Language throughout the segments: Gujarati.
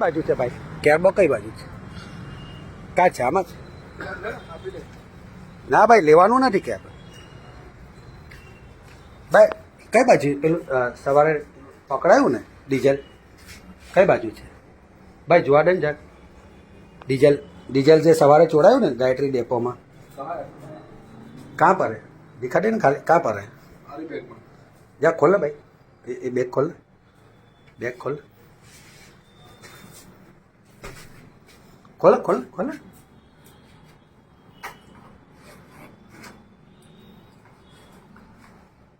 બાજુ છે ભાઈ. કેરબો કઈ બાજુ છે? કાં છે આમાં? છે ના ભાઈ લેવાનું નથી કેબ ભાઈ કઈ બાજુ? પેલું સવારે પકડાયું ને ડીઝલ? કઈ બાજુ છે? ભાઈ જોવા દે ને જરાક. ડીઝલ ડીઝલ જે સવારે ચોડાયું ને ગાયત્રી ડેપોમાં. કાં પર દેખાડે ને ખાલી કાં પર જા ખોલ ને ભાઈ. એ- બેગ ખોલ ને. બેગ ખોલ ખોલો ખોલો ખોલો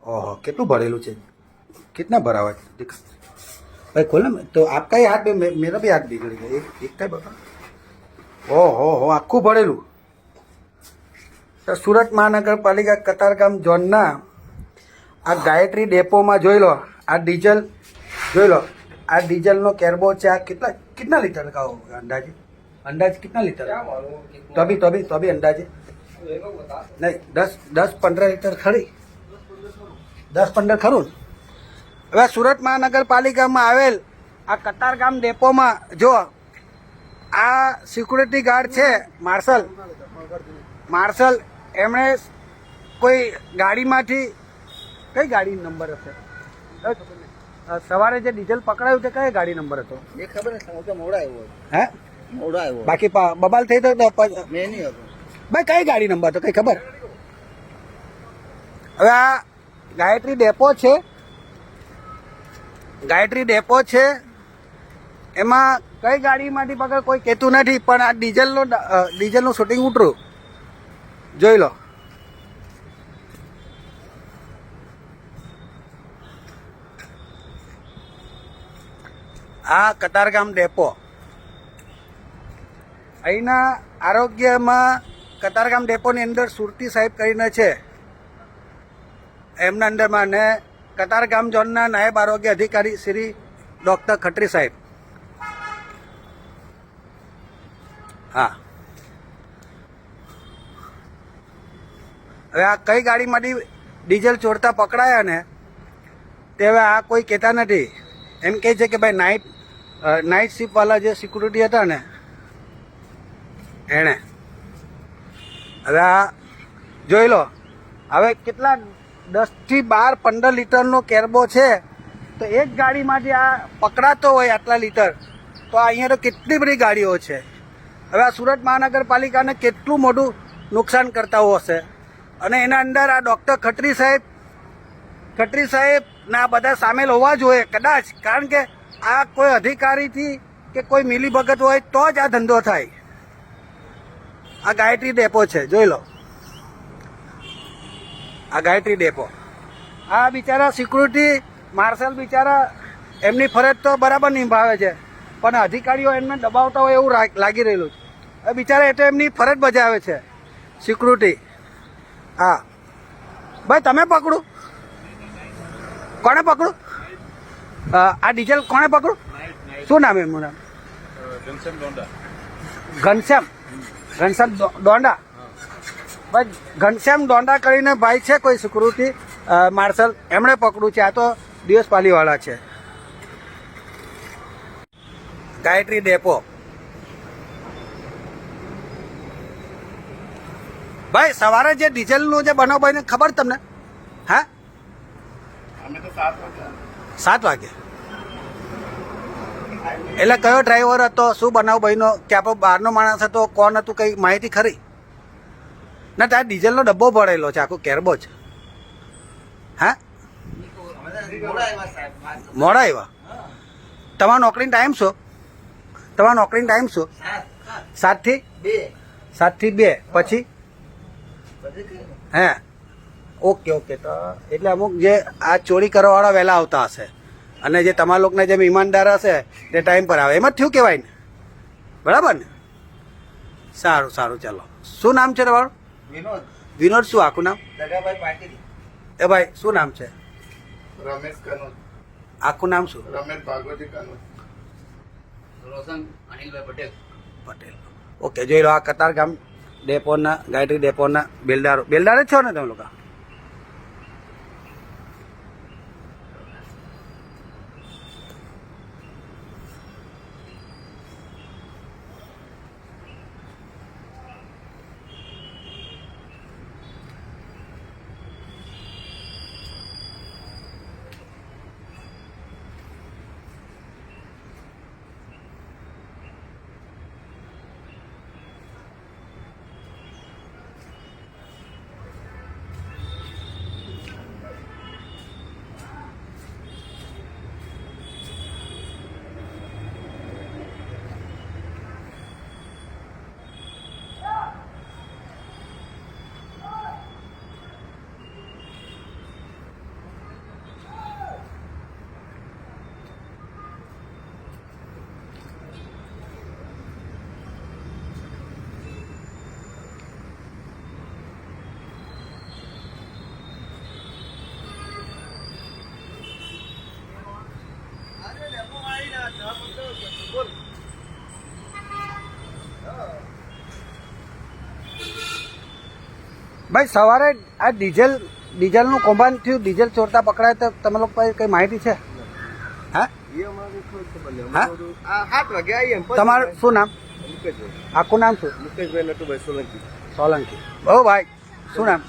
ઓહ કેટલું ભરેલું છે? કેટલા ભરાવા છે? ભાઈ, ખોલો ને. તો આપ ही હાથ મેરા બી હાથ બિગડી ગયો. એક એક કાંઈ બગા ઓહો, હો હો આખું ભરેલું. સુરત મહાનગરપાલિકા કતારગામ ઝોનના આ ગાયત્રી ડેપોમાં જોઈ લો. આ ડીઝલ, જોઈ લો. આ ડીઝલનો કેરબો છે, આ કેટલા કેટલા લીટર કાવો અંદાજે? અંદાજ कितना લીટર તો બી તો બી તો બી અંદાજે નહીં દસ દસ પંદર લીટર ખરી દસ પંદર ખરું ને? હવે સુરત મહાનગરપાલિકામાં આવેલ આ કતારગામ ડેપોમાં જો આ સિક્યુરિટી ગાર્ડ છે માર્શલ માર્શલ એમણે કોઈ ગાડીમાંથી કઈ ગાડી નંબર હશે અ, સવારે જે ડીઝલ પકડાયું તે કઈ ગાડી નંબર હતો એ ખબર ને હું તો મોડા આવ્યો હે મોડા આવ્યો બાકી બબાલ થઈ તો તો મેં નહીં હતો. ભાઈ કઈ ગાડી નંબર તો કઈ ખબર? હવે આ ગાયત્રી ડેપો છે. ગાયત્રી ડેપો છે. એમાં કઈ ગાડીમાંથી પકડ કોઈ કહેતું નથી પણ આ ડીઝલનો ડીઝલનું શૂટિંગ ઉતરું જોઈ લો. આ કતારગામ ડેપો. અહીંના આરોગ્યમાં કતારગામ ડેપોની અંદર સુરતી સાહેબ કરીને છે. એમના અંદરમાં અને કતારગામ ઝોનના નાયબ આરોગ્ય અધિકારી શ્રી ડૉક્ટર ખત્રી સાહેબ. હા. હવે આ કઈ ગાડીમાંથી ડીઝલ ચોરતા પકડાયા ને તે હવે આ કોઈ કહેતા નથી. એમ કહે છે કે ભાઈ નાઇટ નાઇટ શિફ્ટવાળા જે સિક્યુરિટી હતા ને એણે. હવે આ, જોઈ લો, હવે કેટલા દસથી બાર પંદર લીટરનો કેરબો છે, તો એક ગાડીમાંથી આ પકડાતો હોય આટલા લીટર, તો અહીંયા તો કેટલી બધી ગાડીઓ છે. હવે આ સુરત મહાનગરપાલિકાને કેટલું મોટું નુકસાન કરતા હશે. અને એના અંદર આ ડૉક્ટર ખત્રી સાહેબ ખત્રી સાહેબ ના બધા સામેલ હોવા જોઈએ, કદાચ, કારણ કે આ કોઈ અધિકારીથી કે કોઈ મિલીભગત હોય તો જ આ ધંધો થાય. આ ગાયત્રી ડેપો છે જોઈ લો. આ ગાયત્રી ડેપો. આ બિચારા સિક્યુરિટી માર્શલ બિચારા એમની ફરજ તો બરાબર નિભાવે છે પણ અધિકારીઓ એમને દબાવતા હોય એવું લાગી રહેલું છે. હવે બિચારા એટલે એમની ફરજ બજાવે છે સિક્યુરિટી. હા. ભાઈ તમે પકડું. કોને પકડું? આ ડીઝલ કોને પકડું? શું નામ એમનું નામ? ઘનશ્યામ. ઘનશ્યામ દોંડા. ભાઈ ઘનશ્યામ દોંડા કરીને ભાઈ છે કોઈ સિક્યુરિટી માર્શલ એમણે પકડું છે. આ તો દિવસ પાલીવાળા છે. ગાયત્રી ડેપો. ભાઈ સવારે જે ડીઝલનું જે બનાવ બને ખબર તમને? હા? સાત વાગે. એટલે કયો ડ્રાઈવર હતો, શું બનાવ, ભાઈનો કે આપણો બહારનો માણસ હતો, કોણ હતું, કઈ માહિતી ખરી? ના ત્યાં ડીઝલનો ડબ્બો ભરેલો છે, આખો કેરબો છે. હા? મોડા આવ્યા. તમારા નોકરીનો ટાઈમ શું? તમારા નોકરીનો ટાઈમ શું? સાત સાતથી? સાતથી બે. પછી? હે? Okay okay. તો એટલે અમુક જે આ ચોરી કરવાવાળા વહેલા આવતા હશે. અને જે તમારા લોકોના જેમ ઈમાનદાર હશે તે ટાઈમ પર આવે. એમાં જ થયું કહેવાય ને. બરાબર ને? સારું સારું ચાલો. શું નામ છે તમારું? વિનોદ. વિનોદ શું આખું નામ? પાટીલ. એ ભાઈ શું નામ છે? રમેશ કનોજ. આખું નામ શું? રમેશ ભાગવતી કનોજ. રોશન અનિલભાઈ પટેલ. પટેલ. ઓકે જોઈ લો આ કતાર ગામ ડેપોના ગાયત્રી ડેપોના બેલદારો બેલદાર જ છો ને તમે લોકો? ભાઈ સવારે આ ડીઝલ ડીઝલનું કૌભાંડ થયું ડીઝલ ચોરતા પકડાય તો તમે લોકો પાસે કઈ માહિતી છે? હા? તમારું શું નામ? આખું નામ શું? મુકેશભાઈ નટુભાઈ સોલંકી. સોલંકી. બહુ ભાઈ શું નામ?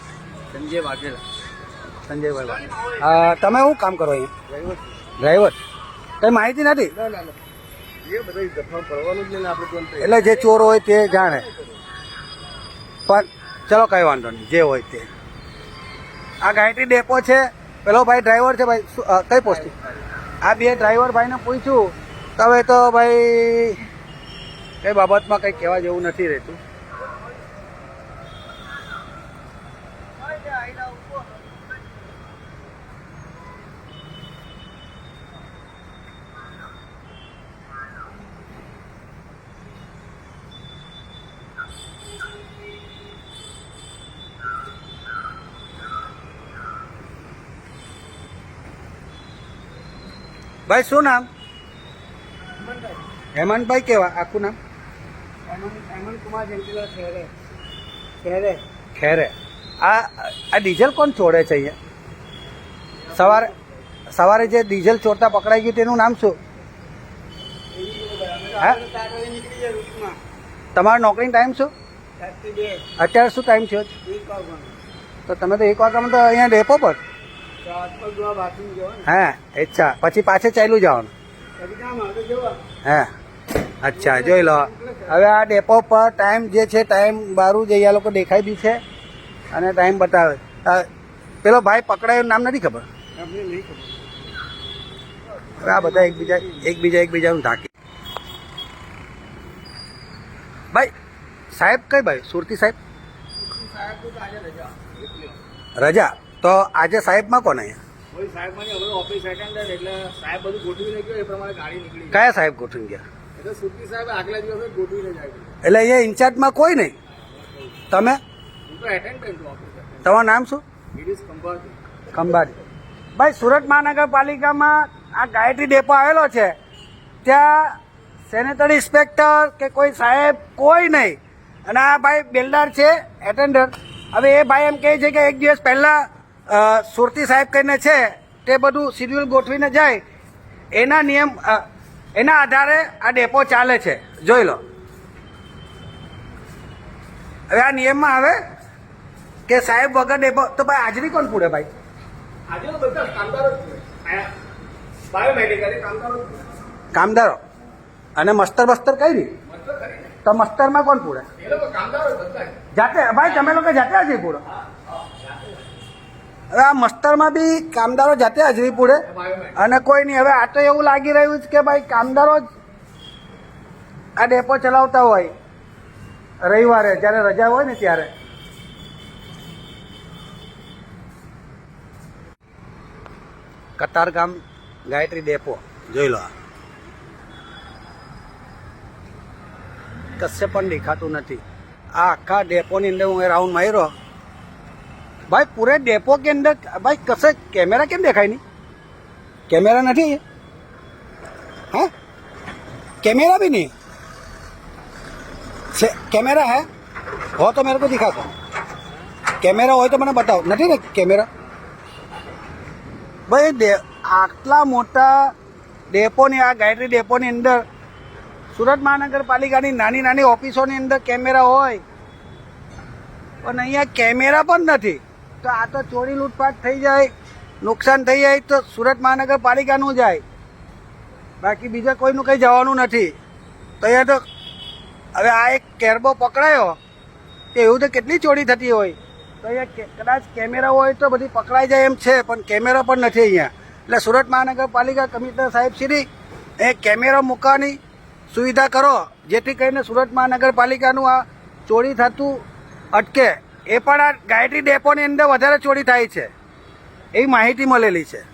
સંજય વાઘેલા. સંજયભાઈ તમે શું કામ કરો અહીંયા? ડ્રાઈવર. કઈ માહિતી નથી? એટલે જે ચોર હોય તે જાણે. પણ ચલો કઈ વાંધો નહીં, જે હોય તે. આ ગાયત્રી ડેપો છે, પેલો ભાઈ ડ્રાઈવર છે ભાઈ કઈ પોસ્ટિંગ આ બે ડ્રાઈવર ભાઈને પૂછ્યું, તમે તો ભાઈ, કઈ બાબતમાં કંઈ કહેવા જેવું નથી રહેતું? ભાઈ શું નામ? હેમંતભાઈ. કેવા? આખું નામ? હેમંત કુમાર ખેરે. ખેરે. ખેરે. આ આ ડીઝલ કોણ છોડે છે અહીંયા? સવારે સવારે જે ડીઝલ ચોરતા પકડાઈ ગયું તેનું નામ શું? હા? તમારો નોકરીનો ટાઈમ શું? અત્યારે શું ટાઈમ છે? તો તમે તો એક વાગ્યામાં તો અહીંયા ડેપો પર? હા, અચ્છા. પછી પાછે ચાલ્યું જવાનું? હે. અચ્છા, જોઈ લો. હવે આ ડેપો પર ટાઈમ જે છે, ટાઈમ બારું જે આ લોકો દેખાય બી છે અને ટાઈમ બતાવે. પેલો ભાઈ પકડાયો નામ નથી ખબર? હવે આ બધા એકબીજા એકબીજા એકબીજાનું ઢાંકી. ભાઈ, સાહેબ કઈ ભાઈ? સુરતી સાહેબ? રજા? તો આજે સાહેબમાં કોણ અહીંયા? કયા સાહેબ ગોઠવી ગયા? એટલે અહીંયા ઇન્ચાર્જમાં કોઈ નહીં? તમે? તમારું નામ શું? ખંભાજી ભાઈ સુરત મહાનગરપાલિકામાં આ ગાયત્રી ડેપો આવેલો છે. ત્યાં સેનેટરી ઇન્સ્પેક્ટર કે કોઈ સાહેબ કોઈ નહીં. અને આ ભાઈ બેલદાર છે એટેન્ડર હવે એ ભાઈ એમ કહે છે કે એક દિવસ પહેલાં સુરતી સાહેબ કહીને છે તે બધું શિડ્યુલ ગોઠવીને જાય એના નિયમ એના આધારે આ ડેપો ચાલે છે. જોઈ લો. હવે આ નિયમમાં આવે કે સાહેબ વગર ડેપો તો ભાઈ હાજરી કોણ પૂરે ભાઈ? કામદારો અને મસ્તર બસ્તર કઈ નહીં તો મસ્તરમાં કોણ પૂરે. જાતે ભાઈ તમે લોકો જાતે હાજરી પૂરો? હવે આ મસ્તરમાં બી કામદારો જાતે હાજરી પૂરે. અને કોઈ નહીં, હવે આ તો એવું લાગી રહ્યું છે કે ભાઈ કામદારો જ આ ડેપો ચલાવતા હોય. રવિવારે, જ્યારે રજા હોય ને ત્યારે. કતારગામ ગાયત્રી ડેપો. જોઈ લો. કશે પણ દેખાતું નથી. આ આખા ડેપોની અંદર હું રાઉન્ડ માર્યો. ભાઈ પૂરે ડેપો કે અંદર ભાઈ કશે કેમેરા કેમ દેખાય નહીં कैमरा नहीं है हाँ कैमरा भी नहीं से कैमरा है हो तो मेरे को दिखा दो कैमरा हो तो મને બતાવો નથી ને કેમેરા ભાઈ ડે આટલા મોટા ડેપોની આ ગાયત્રી ડેપોની અંદર સુરત મહાનગરપાલિકાની નાની નાની ઓફિસોની અંદર કેમેરા હોય પણ અહીંયા કેમેરા પણ નથી તો આ તો ચોરી લૂંટફાટ થઈ જાય, નુકસાન થઈ જાય તો સુરત મહાનગરપાલિકાનું જાય. બાકી બીજા કોઈનું કંઈ જવાનું નથી. તો અહીંયા તો હવે આ એક કેરબો પકડાયો, તો એવું તો કેટલી ચોરી થતી હોય? તો અહીંયા કદાચ કેમેરા હોય તો બધી પકડાઈ જાય એમ છે, પણ કેમેરા પણ નથી અહીંયા. એટલે સુરત મહાનગરપાલિકા કમિશનર સાહેબ શ્રી, એ કેમેરા મૂકવાની સુવિધા કરો, જેથી કરીને સુરત મહાનગરપાલિકાનું આ ચોરી થતું અટકે. એ પણ આ ગાયત્રી ડેપોની અંદર વધારે ચોરી થાય છે. એવી માહિતી મળેલી છે.